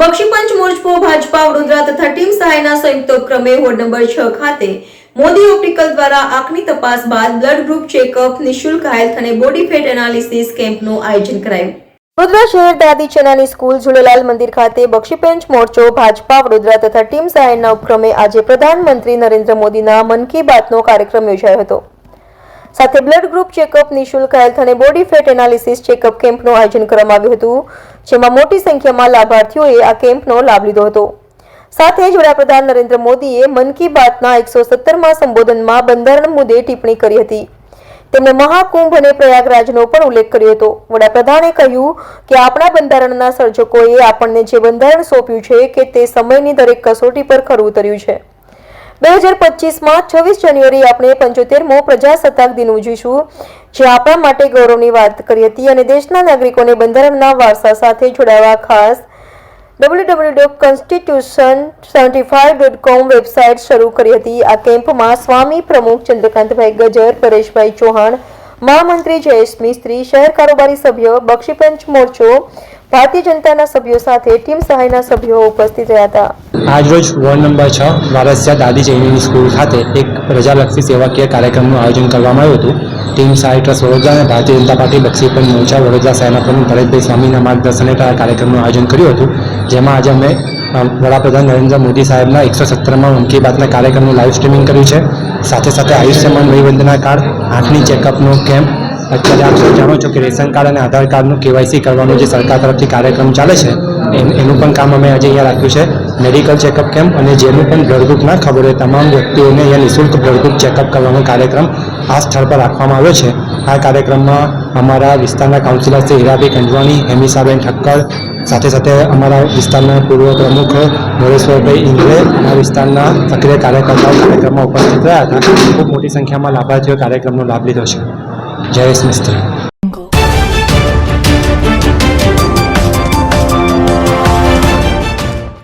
બક્ષીપંચ મોરચો, ભાજપા, વડોદરા તથા ટીમ સહાયના સંયુક્ત ઉપક્રમે વોર્ડ નંબર છ ખાતે મોદી ઓપ્ટિકલ દ્વારા આંખની તપાસ બાદ બ્લડ ગ્રુપ ચેકઅપ નિઃશુલ્ક હેલ્થ અને બોડી ફેટ એનાલિસિસ કેમ્પનું આયોજન કરાયું. વડોદરા શહેર દાદી ચનાની સ્કૂલ ઝુલેલાલ મંદિર ખાતે બક્ષીપંચ મોરચો, ભાજપા, વડોદરા તથા ટીમ સહાયના ઉપક્રમે આજે પ્રધાનમંત્રી નરેન્દ્ર મોદીના મન કી બાતનો કાર્યક્રમ યોજાયો હતો. સાથે બ્લડ ગ્રુપ ચેકઅપ, નિશુલ્ક હેલ્થ અને બોડી ફેટ એનાલિસિસ ચેકઅપ કેમ્પનું આયોજન કરવામાં આવ્યું હતું, જેમાં મોટી સંખ્યામાં લાભાર્થીઓએ આ કેમ્પનો લાભ લીધો હતો. સાથે જ વડાપ્રધાન નરેન્દ્ર મોદીએ મન કી બાતના એકસો સત્તરમાં સંબોધનમાં બંધારણ મુદ્દે ટિપ્પણી કરી હતી. તેમણે મહાકુંભ અને પ્રયાગરાજનો પણ ઉલ્લેખ કર્યો હતો. વડાપ્રધાને કહ્યું કે આપણા બંધારણના સર્જકોએ આપણને જે બંધારણ સોંપ્યું છે કે તે સમયની દરેક કસોટી પર ખરું ઉતર્યું છે. બે હજાર પચીસમાં છવ્વીસ જાન્યુઆરી આપણે પંચોતેરમો પ્રજાસત્તાક દિન ઉજવીશું, જે આપણા માટે ગૌરવની વાત કરી હતી અને દેશના નાગરિકોને બંધારણના વારસા સાથે જોડાવા ખાસ ડોટ કોમ વેબસાઇટ શરૂ કરી હતી. આ કેમ્પમાં સ્વામી પ્રમુખ ચંદ્રકાંતભાઈ ગજર, પરેશભાઈ ચૌહાણ, મહામંત્રી જયેશ મિસ્ત્રી શહેર કારોબારી સભ્ય, બક્ષીપંચ મોરચો ભારતીય જનતાના સભ્યો સાથે ટીમ સહાયના સભ્યો ઉપસ્થિત રહ્યા હતા. આજરોજ વોર્ડ નંબર છ, વારસિયા દાદી જૈનની સ્કૂલ ખાતે એક પ્રજાલક્ષી સેવાકીય કાર્યક્રમનું આયોજન કરવામાં આવ્યું હતું. ટીમ સહાય ટ્રસ્ટ વડોદરા અને ભારતીય જનતા પાર્ટી બક્ષીપંચ મોરચા વડોદરા સેના પ્રમુખ ભરતભાઈ સ્વામીના માર્ગદર્શન હેઠળ આ કાર્યક્રમનું આયોજન કર્યું હતું. જેમાં આજે અમે વડાપ્રધાન નરેન્દ્ર મોદી સાહેબના એકસો સત્તરમાં મન કી બાતના કાર્યક્રમનું લાઈવ સ્ટ્રીમિંગ કર્યું છે. સાથે સાથે આયુષ્યમાન વયવંદના કાર્ડ, આંખની ચેકઅપનો કેમ્પ અત્યારે આપ સૌ જાણો છો કે રેશન કાર્ડ અને આધાર કાર્ડનું કેવાયસી કરવાનું જે સરકાર તરફથી કાર્યક્રમ ચાલે છે એન- પણ કામ અમે આજે અહીંયા રાખ્યું છે. મેડિકલ ચેકઅપ કેમ્પ અને જેનું પણ બ્લડ ના ખબર હોય, તમામ વ્યક્તિઓને અહીંયા નિઃશુલ્ક બ્લડ ચેકઅપ કરવાનો કાર્યક્રમ આ સ્થળ પર રાખવામાં આવ્યો છે. આ કાર્યક્રમમાં અમારા વિસ્તારના કાઉન્સિલર શ્રી હીરાબી કંડવાણી હેમિસાબેન ઠક્કર, સાથે સાથે અમારા વિસ્તારના પૂર્વ પ્રમુખ મોરેશ્વરભાઈ ઇન્દ્રે, આ વિસ્તારના સક્રિય કાર્યકર્તાઓ કાર્યક્રમમાં ઉપસ્થિત રહ્યા હતા. ખૂબ મોટી સંખ્યામાં લાભાર્થીઓ કાર્યક્રમનો લાભ લીધો છે. જયેશ મિસ્ત્રી